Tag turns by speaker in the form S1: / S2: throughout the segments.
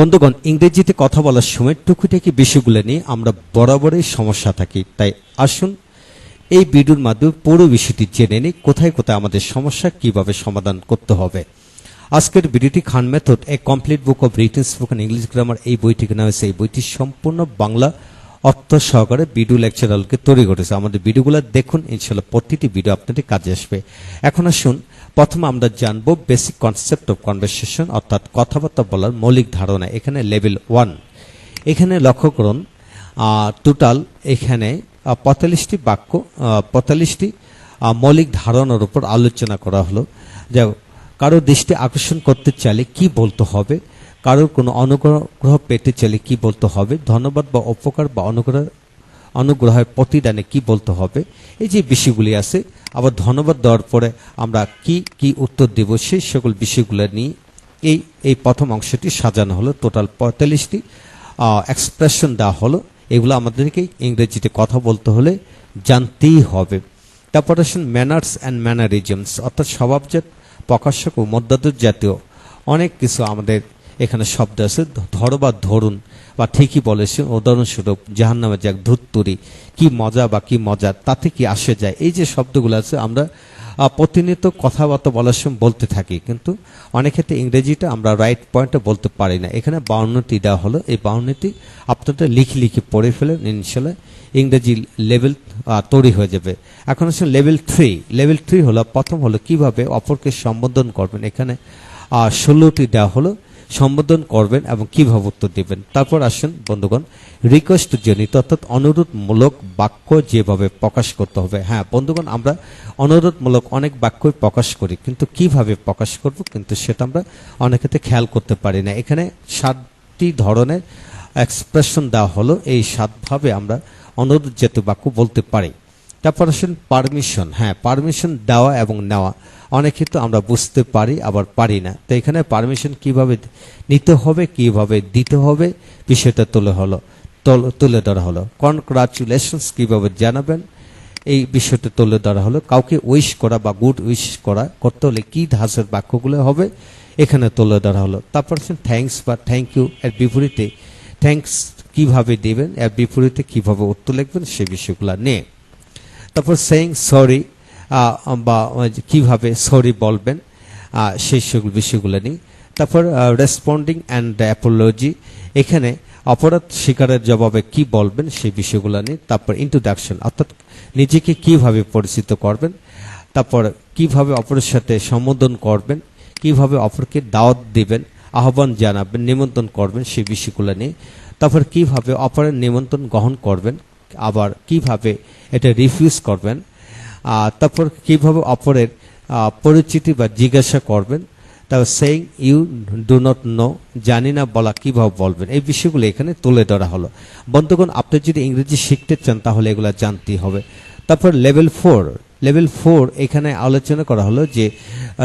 S1: বন্ধুগণ, ইংরেজিতে কথা বলার সময় টুকিটাকি বিষয়গুলো নিয়ে আমরা বরাবরই সমস্যা থাকি। তাই আসুন এই ভিডিওর মাধ্যমে পুরো বিষয়টি জেনে নিই, কোথায় কোথায় আমাদের সমস্যা, কীভাবে সমাধান করতে হবে। আজকের ভিডিওটি Khan method, a complete book of written spoken English grammar, এই বইটিকে কেনা হয়েছে এই বইটি সম্পূর্ণ বাংলা অর্থ সহকারে ভিডিও লেকচারালকে তৈরি করেছে। আমাদের ভিডিওগুলো দেখুন, ইনশাল্লাহ প্রতিটি ভিডিও আপনাদের কাজে আসবে। এখন আসুন, প্রথমে আমরা জানব বেসিক কনসেপ্ট অফ কনভারসেশন অর্থাৎ কথাবার্তা বলার মৌলিক ধারণা, এখানে লেভেল ওয়ান এখানে লক্ষ্য করুন টোটাল এখানে পঁয়তাল্লিশটি বাক্য পঁয়তাল্লিশটি মৌলিক ধারণার উপর আলোচনা করা হলো। যা কারও দৃষ্টি আকর্ষণ করতে চাইলে কি বলতে হবে? কারোর কোনো অনুগ্রহ পেতে চাইলে কি বলতে হবে? ধন্যবাদ বা উপকার বা অনুগ্রহ, অনুগ্রহের প্রতিদানে কি বলতে হবে? এই যে বিষয়গুলি আছে, আবার ধন্যবাদ দেওয়ার পরে আমরা কি কি উত্তর দেব? সেই সকল বিষয়গুলো নিয়ে এই এই প্রথম অংশটি সাজানো হলো। টোটাল পঁয়তাল্লিশটি এক্সপ্রেশন দেওয়া হলো। এগুলো আমাদেরকে ইংরেজিতে কথা বলতে হলে জানতেই হবে। তারপর আসুন ম্যানার্স অ্যান্ড ম্যানারিজমস অর্থাৎ স্বভাবজাত, প্রকাশক ও মধ্যাদর জাতীয় অনেক কিছু আমাদের এখানে শব্দ আছে ধরো বা ধরুন, বা ঠিকই বলেছে, উদাহরণস্বরূপ জাহান নামে যাক, ধুত্তুরি, কি মজা বা কি মজা তাতে কি আসে যায়? এই যে শব্দগুলো আছে, আমরা প্রতিনিয়ত কথাবার্তা বলার সময় বলতে থাকি, কিন্তু অনেক ক্ষেত্রে ইংরেজিটা আমরা রাইট পয়েন্টে বলতে পারি না। এখানে বাউন্নটি দেওয়া হলো, এই বাউন্নটি আপনাদের লিখে লিখে পড়ে ফেলেন ইনশাল্লাহ ইংরেজি লেভেল তৈরি হয়ে যাবে। এখন হচ্ছে লেভেল থ্রি লেভেল থ্রি হলো, প্রথম হলো কীভাবে অপরকে সম্বোধন করবেন। এখানে ষোলোটি দেওয়া হলো সম্বোধন করবেন এবং কীভাবে উত্তর দিবেন। তারপর আসুন, বন্ধুগণ রিকোয়েস্ট জনিত অর্থাৎ অনুরোধমূলক বাক্য যেভাবে প্রকাশ করতে হবে। হ্যাঁ বন্ধুগণ, আমরা অনুরোধমূলক অনেক বাক্যই প্রকাশ করি, কিন্তু কীভাবে প্রকাশ করব কিন্তু সেটা আমরা অনেক ক্ষেত্রে খেয়াল করতে পারি না। এখানে সাতটি ধরনের এক্সপ্রেশন দেওয়া হলো। এই সাতভাবে আমরা অনুরোধ জাতীয় বাক্য বলতে পারি। তারপর আসেন পারমিশন হ্যাঁ পারমিশন দেওয়া এবং নেওয়া। অনেক ক্ষেত্রে আমরা বুঝতে পারি, আবার পারি না। তো এখানে পারমিশন কীভাবে নিতে হবে, কীভাবে দিতে হবে, বিষয়টা তুলে হলো, তুলে ধরা হলো। কনগ্রাচুলেশনস কীভাবে জানাবেন, এই বিষয়টা তুলে ধরা হলো। কাউকে উইশ করা বা গুড উইশ করা, করতে হলে কি ধাঁচের বাক্যগুলো হবে, এখানে তুলে ধরা হলো। তারপর থ্যাঙ্কস বা থ্যাংক ইউ এর বিপরীতে থ্যাঙ্কস কীভাবে দেবেন, এর বিপরীতে কীভাবে উত্তর লিখবেন, সে বিষয়গুলো নিয়ে। তারপর সেইং সরি বা কীভাবে সরি বলবেন সেই সকল বিষয়গুলো নিয়ে। তারপর রেসপন্ডিং অ্যান্ড অ্যাপোলজি এখানে অপরাধ স্বীকারের জবাবে কি বলবেন সেই বিষয়গুলো নিয়ে। তারপর ইন্ট্রোডাকশন অর্থাৎ নিজেকে কীভাবে পরিচিত করবেন, তারপর কীভাবে অপরের সাথে সম্বোধন করবেন, কীভাবে অপরকে দাওয়াত দিবেন, আহ্বান জানাবেন, নিমন্ত্রণ করবেন সেই বিষয়গুলো নিয়ে। তারপর কীভাবে অপরের নিমন্ত্রণ গ্রহণ করবেন, আবার কীভাবে এটা রিফিউজ করবেন তারপর কীভাবে অপরের পরিচিতি বা জিজ্ঞাসা করবেন তারপর saying you do not know জানি না বলা কীভাবে বলবেন এই বিষয়গুলো এখানে তুলে ধরা হলো। বন্ধুগণ আপনি যদি ইংরেজি শিখতে চান তাহলে এগুলো জানতেই হবে। তারপর লেভেল ফোর লেভেল ফোর এখানে আলোচনা করা হলো যে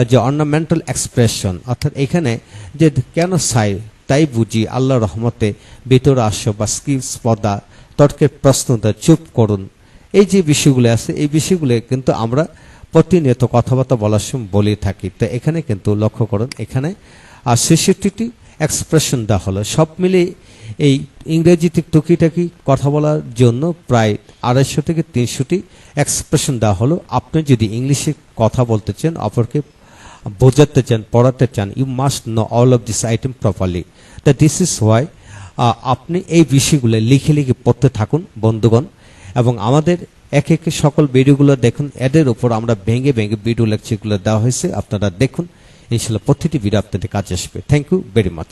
S1: যে অর্নামেন্টাল এক্সপ্রেশন অর্থাৎ এখানে যে কেন সাই তাই বুঝি আল্লাহ রহমতে ভিতর আসো বা স্কিলস পদা তর্কের প্রশ্ন দেয়, চুপ করুন। এই যে বিষয়গুলো আছে, এই বিষয়গুলো কিন্তু আমরা প্রতিনিয়ত কথাবার্তা বলার সময় বলে থাকি। তো এখানে কিন্তু লক্ষ্য করুন, এখানে আর ছেষট্টিটি এক্সপ্রেশন দেওয়া হলো। সব মিলে এই ইংরেজিতে টুকিটাকি কথা বলার জন্য প্রায় আড়াইশো থেকে তিনশোটি এক্সপ্রেশন দেওয়া হলো। আপনি যদি ইংলিশে কথা বলতে চান, অপরকে বোঝাতে চান, পড়াতে চান you must know all of this item properly তা দিস ইজ ওয়াই আপনি এই বিষয়গুলো লিখে লিখে পড়তে থাকুন, বন্ধুগণ। এবং আমাদের এক এক সকল ভিডিওগুলো দেখুন, এদের উপর আমরা ভেঙে ভেঙে ভিডিও লেকচারগুলো দেওয়া হয়েছে। আপনারা দেখুন, ইনশাল্লাহ প্রতিটি ভিডিও আপনাদের কাজে আসবে। Thank you very much